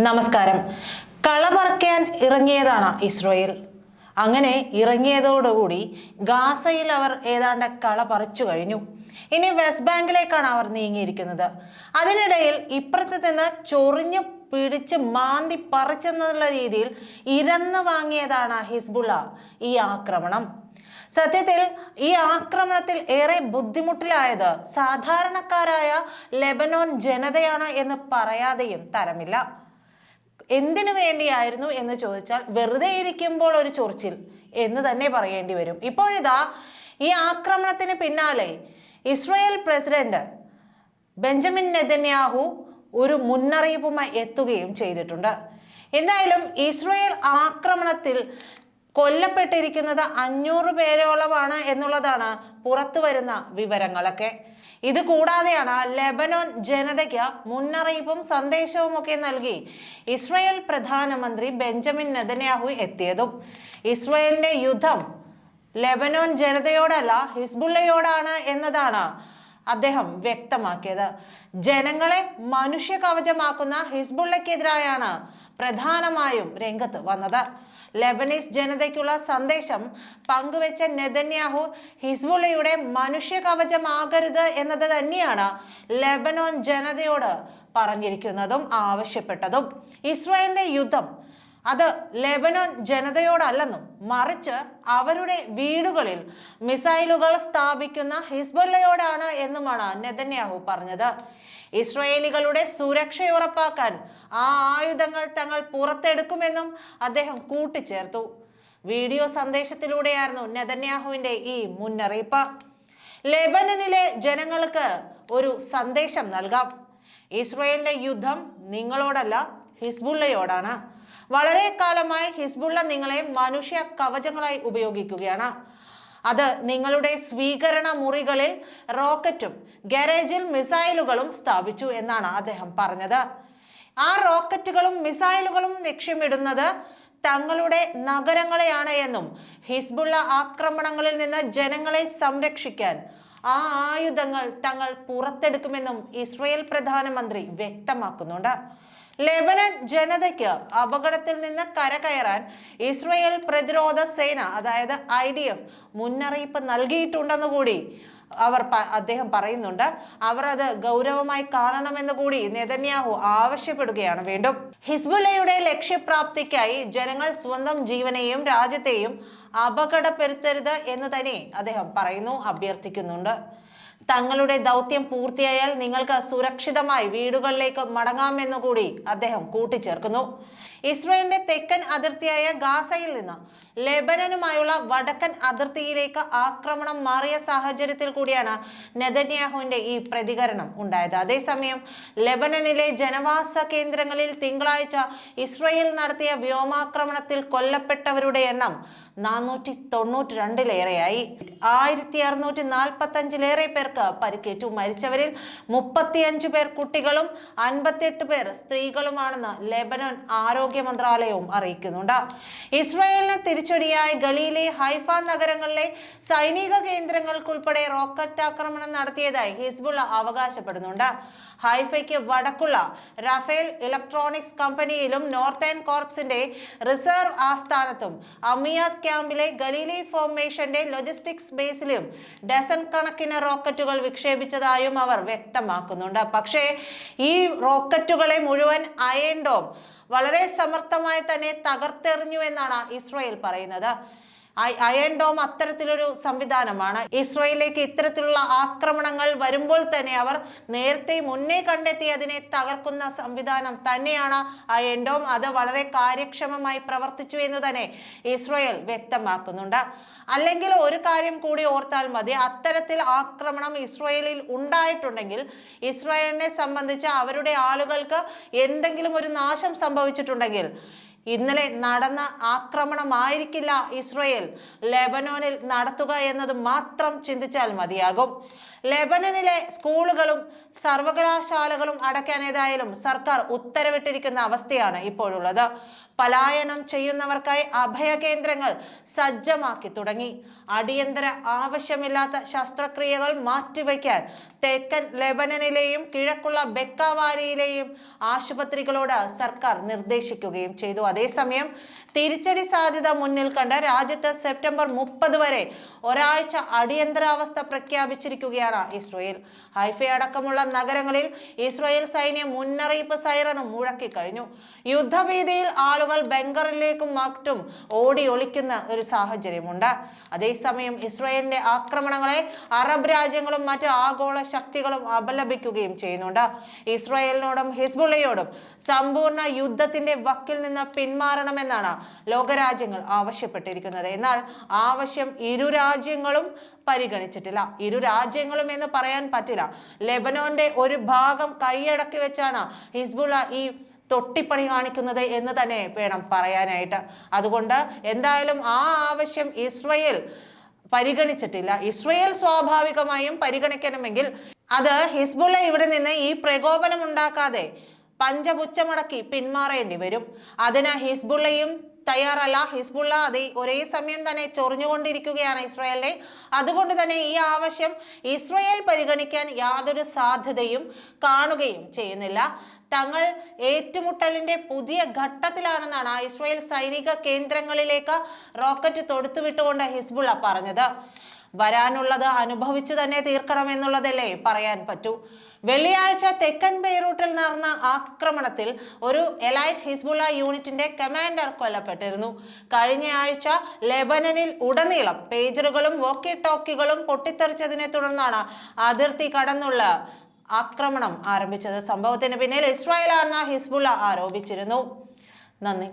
നമസ്കാരം. കളപറക്കാൻ ഇറങ്ങിയതാണ് ഇസ്രോയേൽ. അങ്ങനെ ഇറങ്ങിയതോടുകൂടി ഗാസയിൽ അവർ ഏതാണ്ട് കള പറിച്ചു കഴിഞ്ഞു. ഇനി വെസ്റ്റ് ബാങ്കിലേക്കാണ് അവർ നീങ്ങിയിരിക്കുന്നത്. അതിനിടയിൽ ഇപ്പുറത്ത് നിന്ന് ചൊറിഞ്ഞു പിടിച്ച് മാന്തി പറിച്ചെന്നുള്ള രീതിയിൽ ഇരന്ന് വാങ്ങിയതാണ് ഹിസ്ബുള്ള ഈ ആക്രമണം. സത്യത്തിൽ ഈ ആക്രമണത്തിൽ ഏറെ ബുദ്ധിമുട്ടിലായത് സാധാരണക്കാരായ ലെബനോൻ ജനതയാണ് എന്ന് പറയാതെയും തരമില്ല. എന്തിനു വേണ്ടിയായിരുന്നു എന്ന് ചോദിച്ചാൽ വെറുതെ ഇരിക്കുമ്പോൾ ഒരു ചൊറിച്ചിൽ എന്ന് തന്നെ പറയേണ്ടി വരും. ഇപ്പോഴിതാ ഈ ആക്രമണത്തിന് പിന്നാലെ ഇസ്രായേൽ പ്രസിഡന്റ് ബെഞ്ചമിൻ നെതന്യാഹു ഒരു മുന്നറിയിപ്പുമായി എത്തുകയും ചെയ്തിട്ടുണ്ട്. എന്തായാലും ഇസ്രായേൽ ആക്രമണത്തിൽ കൊല്ലപ്പെട്ടിരിക്കുന്നത് അഞ്ഞൂറ് പേരോളമാണ് എന്നുള്ളതാണ് പുറത്തു വരുന്ന വിവരങ്ങളൊക്കെ. ഇത് കൂടാതെയാണ് ലെബനോൻ ജനതയ്ക്ക് മുന്നറിയിപ്പും സന്ദേശവും ഒക്കെ നൽകി ഇസ്രയേൽ പ്രധാനമന്ത്രി ബെഞ്ചമിൻ നെതന്യാഹു എത്തിയതും. ഇസ്രായേലിന്റെ യുദ്ധം ലെബനോൻ ജനതയോടല്ല ഹിസ്ബുള്ളയോടാണ് എന്നതാണ് അദ്ദേഹം വ്യക്തമാക്കിയത്. ജനങ്ങളെ മനുഷ്യ കവചമാക്കുന്ന ഹിസ്ബുള്ളക്കെതിരായാണ് പ്രധാനമായും രംഗത്ത് വന്നത്. ലെബനീസ് ജനതയ്ക്കുള്ള സന്ദേശം പങ്കുവെച്ച നെതന്യാഹു ഹിസ്ബുള്ളയുടെ മനുഷ്യ കവചമാകരുത് എന്നത് തന്നെയാണ് ലെബനോൻ ജനതയോട് പറഞ്ഞിരിക്കുന്നതും ആവശ്യപ്പെട്ടതും. ഇസ്രായേലിന്റെ യുദ്ധം അത് ലെബനോൻ ജനതയോടല്ലെന്നും മറിച്ച് അവരുടെ വീടുകളിൽ മിസൈലുകൾ സ്ഥാപിക്കുന്ന ഹിസ്ബുല്ലയോടാണ് എന്നുമാണ് നെതന്യാഹു പറഞ്ഞത്. ഇസ്രയേലികളുടെ സുരക്ഷ ഉറപ്പാക്കാൻ ആ ആയുധങ്ങൾ തങ്ങൾ പുറത്തെടുക്കുമെന്നും അദ്ദേഹം കൂട്ടിച്ചേർത്തു. വീഡിയോ സന്ദേശത്തിലൂടെയായിരുന്നു നെതന്യാഹുവിന്റെ ഈ മുന്നറിയിപ്പ്. ലെബനനിലെ ജനങ്ങൾക്ക് ഒരു സന്ദേശം നൽകാം. ഇസ്രയേലിന്റെ യുദ്ധം നിങ്ങളോടല്ല ഹിസ്ബുള്ളയോടാണ്. വളരെ കാലമായി ഹിസ്ബുള്ള നിങ്ങളെ മനുഷ്യ കവചങ്ങളായി ഉപയോഗിക്കുകയാണ്. അത് നിങ്ങളുടെ സ്വീകരണ മുറികളിൽ റോക്കറ്റും ഗാരേജിൽ മിസൈലുകളും സ്ഥാപിച്ചു എന്നാണ് അദ്ദേഹം പറഞ്ഞത്. ആ റോക്കറ്റുകളും മിസൈലുകളും ലക്ഷ്യമിടുന്നത് തങ്ങളുടെ നഗരങ്ങളെയാണ് എന്നും ഹിസ്ബുള്ള ആക്രമണങ്ങളിൽ നിന്ന് ജനങ്ങളെ സംരക്ഷിക്കാൻ ആ ആയുധങ്ങൾ തങ്ങൾ പുറത്തെടുക്കുമെന്നും ഇസ്രയേൽ പ്രധാനമന്ത്രി വ്യക്തമാക്കുന്നുണ്ട്. ലെബനൻ ജനതയ്ക്ക് അപകടത്തിൽ നിന്ന് കരകയറാൻ ഇസ്രയേൽ പ്രതിരോധ സേന അതായത് ഐ ഡി എഫ് മുന്നറിയിപ്പ് നൽകിയിട്ടുണ്ടെന്ന് കൂടി അവർ അദ്ദേഹം പറയുന്നുണ്ട്. അവർ അത് ഗൗരവമായി കാണണമെന്ന് കൂടി നെതന്യാഹു ആവശ്യപ്പെടുകയാണ് വീണ്ടും. ഹിസ്ബുല്ലയുടെ ലക്ഷ്യപ്രാപ്തിക്കായി ജനങ്ങൾ സ്വന്തം ജീവനെയും രാജ്യത്തെയും അപകടപ്പെടുത്തരുത് എന്ന് തന്നെ അദ്ദേഹം പറയുന്നു അഭ്യർത്ഥിക്കുന്നുണ്ട്. തങ്ങളുടെ ദൗത്യം പൂർത്തിയായാൽ നിങ്ങൾക്ക് സുരക്ഷിതമായി വീടുകളിലേക്ക് മടങ്ങാമെന്നു കൂടി അദ്ദേഹം കൂട്ടിച്ചേർക്കുന്നു. ഇസ്രയേലിന്റെ തെക്കൻ അതിർത്തിയായ ഗാസയിൽ നിന്ന് ലെബനനുമായുള്ള വടക്കൻ അതിർത്തിയിലേക്ക് ആക്രമണം മാറിയ സാഹചര്യത്തിൽ കൂടിയാണ് നെതന്യാഹുവിന്റെ ഈ പ്രതികരണം ഉണ്ടായത്. അതേസമയം ലെബനനിലെ ജനവാസ കേന്ദ്രങ്ങളിൽ തിങ്കളാഴ്ച ഇസ്രയേൽ നടത്തിയ വ്യോമാക്രമണത്തിൽ കൊല്ലപ്പെട്ടവരുടെ എണ്ണം നാനൂറ്റി തൊണ്ണൂറ്റി രണ്ടിലേറെയായി ആയിരത്തി അറുന്നൂറ്റി നാൽപ്പത്തി അഞ്ചിലേറെ പേർക്ക് പരിക്കേറ്റു. മരിച്ചവരിൽ മുപ്പത്തിയഞ്ചു പേർ കുട്ടികളും അൻപത്തിയെട്ട് പേർ സ്ത്രീകളുമാണെന്ന് ലെബനൻ ആരോഗ്യ മന്ത്രാലയവും അറിയിക്കുന്നുണ്ട്. ഇസ്രായേലിന് തിരിച്ചടിയായി ഗലീലെ ഹൈഫ നഗരങ്ങളിലെ സൈനിക കേന്ദ്രങ്ങൾക്കുൾപ്പെടെ റോക്കറ്റ് ആക്രമണം നടത്തിയതായി ഹിസ്ബുള്ള അവകാശപ്പെടുന്നുണ്ട്. ഹൈഫയ്ക്ക് വടക്കുള്ള റഫേൽ ഇലക്ട്രോണിക്സ് കമ്പനിയിലും നോർത്തേൺ കോർപ്സിന്റെ റിസർവ് ആസ്ഥാനത്തും അമിയാദ് ക്യാമ്പിലെ ഗലീലി ഫോർമേഷന്റെ ലോജിസ്റ്റിക്സ് ബേസിലും ഡസൻ കണക്കിന് റോക്കറ്റുകൾ വിക്ഷേപിച്ചതായും അവർ വ്യക്തമാക്കുന്നുണ്ട്. പക്ഷേ ഈ റോക്കറ്റുകളെ മുഴുവൻ അയൻഡോം വളരെ സമർത്ഥമായി തന്നെ തകർത്തെറിഞ്ഞു എന്നാണ് ഇസ്രായേൽ പറയുന്നത്. അയൺ ഡോം അത്തരത്തിലൊരു സംവിധാനമാണ്. ഇസ്രോയിലേക്ക് ഇത്തരത്തിലുള്ള ആക്രമണങ്ങൾ വരുമ്പോൾ തന്നെ അവർ നേരത്തെ മുന്നേ കണ്ടെത്തി അതിനെ തകർക്കുന്ന സംവിധാനം തന്നെയാണ് അയൺ ഡോം അത് വളരെ കാര്യക്ഷമമായി പ്രവർത്തിച്ചു എന്ന് തന്നെ ഇസ്രായേൽ വ്യക്തമാക്കുന്നുണ്ട്. അല്ലെങ്കിൽ ഒരു കാര്യം കൂടി ഓർത്താൽ മതി. അത്തരത്തിൽ ആക്രമണം ഇസ്രായേലിൽ ഉണ്ടായിട്ടുണ്ടെങ്കിൽ ഇസ്രായേലിനെ സംബന്ധിച്ച് അവരുടെ ആളുകൾക്ക് എന്തെങ്കിലും ഒരു നാശം സംഭവിച്ചിട്ടുണ്ടെങ്കിൽ ഇന്നലെ നടന്ന ആക്രമണമായിരിക്കില്ല ഇസ്രയേൽ. ലെബനോനിൽ നടത്തുക എന്നത് മാത്രം ചിന്തിച്ചാൽ മതിയാകും. ലെബനനിലെ സ്കൂളുകളും സർവകലാശാലകളും അടയ്ക്കാൻ ഏതായാലും സർക്കാർ ഉത്തരവിട്ടിരിക്കുന്ന അവസ്ഥയാണ് ഇപ്പോഴുള്ളത്. പലായനം ചെയ്യുന്നവർക്കായി അഭയ കേന്ദ്രങ്ങൾ സജ്ജമാക്കി തുടങ്ങി. അടിയന്തര ആവശ്യമില്ലാത്ത ശസ്ത്രക്രിയകൾ മാറ്റിവെക്കാൻ തെക്കൻ ലെബനനിലെയും കിഴക്കുള്ള ബെക്കാവാലിയിലെയും ആശുപത്രികളോട് സർക്കാർ നിർദ്ദേശിക്കുകയും ചെയ്തു. അതേസമയം തിരിച്ചടി സാധ്യത മുന്നിൽ കണ്ട് രാജ്യത്ത് സെപ്റ്റംബർ മുപ്പത് വരെ ഒരാഴ്ച അടിയന്തരാവസ്ഥ പ്രഖ്യാപിച്ചിരിക്കുകയാണ് ഇസ്രയേൽ. ഹൈഫ അടക്കമുള്ള നഗരങ്ങളിൽ ഇസ്രയേൽ സൈന്യം മുന്നറിയിപ്പ് സൈറണും മുഴക്കി കഴിഞ്ഞു. യുദ്ധഭീതിയിൽ ആളുകൾ ബംഗറിലേക്കും മറ്റും ഓടി ഒളിക്കുന്ന ഒരു സാഹചര്യമുണ്ട്. അതേസമയം ഇസ്രയേലിന്റെ ആക്രമണങ്ങളെ അറബ് രാജ്യങ്ങളും മറ്റ് ആഗോള ശക്തികളും അപലപിക്കുകയും ചെയ്യുന്നുണ്ട്. ഇസ്രയേലിനോടും ഹിസ്ബുള്ളയോടും സമ്പൂർണ യുദ്ധത്തിന്റെ വക്കിൽ നിന്ന് പിന്മാറണമെന്നാണ് ലോകരാജ്യങ്ങൾ ആവശ്യപ്പെട്ടിരിക്കുന്നത്. എന്നാൽ ആവശ്യം ഇരു രാജ്യങ്ങളും പരിഗണിച്ചിട്ടില്ല. ഇരു രാജ്യങ്ങളും എന്ന് പറയാൻ പറ്റില്ല. ലെബനോന്റെ ഒരു ഭാഗം കൈയടക്കി വെച്ചാണ് ഹിസ്ബുള്ള ഈ തൊട്ടിപ്പണി കാണിക്കുന്നത് എന്ന് തന്നെ വേണം പറയാനായിട്ട്. അതുകൊണ്ട് എന്തായാലും ആ ആവശ്യം ഇസ്രയേൽ പരിഗണിച്ചിട്ടില്ല. ഇസ്രയേൽ സ്വാഭാവികമായും പരിഗണിക്കണമെങ്കിൽ അത് ഹിസ്ബുള്ള ഇവിടെ നിന്ന് ഈ പ്രകോപനം ഉണ്ടാക്കാതെ പഞ്ചപുച്ചമടക്കി പിന്മാറേണ്ടി വരും. അതിന് ഹിസ്ബുള്ളയും തയ്യാറല്ല. ഹിസ്ബുള്ള അത് ഒരേ സമയം തന്നെ ചൊറിഞ്ഞുകൊണ്ടിരിക്കുകയാണ് ഇസ്രായേലിനെ. അതുകൊണ്ട് തന്നെ ഈ ആവശ്യം ഇസ്രായേൽ പരിഗണിക്കാൻ യാതൊരു സാധ്യതയും കാണുകയും ചെയ്യുന്നില്ല. തങ്ങൾ ഏറ്റുമുട്ടലിന്റെ പുതിയ ഘട്ടത്തിലാണെന്നാണ് ഇസ്രായേൽ സൈനിക കേന്ദ്രങ്ങളിലേക്ക് റോക്കറ്റ് തൊടുത്തുവിട്ടുകൊണ്ട് ഹിസ്ബുള്ള പറഞ്ഞത്. വരാനുള്ളത് അനുഭവിച്ചു തന്നെ തീർക്കണം എന്നുള്ളതല്ലേ പറയാൻ പറ്റൂ. വെള്ളിയാഴ്ച തെക്കൻ ബെയ്റൂട്ടിൽ നടന്ന ആക്രമണത്തിൽ ഒരു എലൈറ്റ് ഹിസ്ബുള്ള യൂണിറ്റിന്റെ കമാൻഡർ കൊല്ലപ്പെട്ടിരുന്നു. കഴിഞ്ഞയാഴ്ച ലെബനനിൽ ഉടനീളം പേജറുകളും വോക്കി ടോക്കികളും പൊട്ടിത്തെറിച്ചതിനെ തുടർന്നാണ് അതിർത്തി കടന്നുള്ള ആക്രമണം ആരംഭിച്ചത്. സംഭവത്തിന് പിന്നിൽ ഇസ്രായേലാണെന്ന് ഹിസ്ബുള്ള ആരോപിച്ചിരുന്നു. നന്ദി.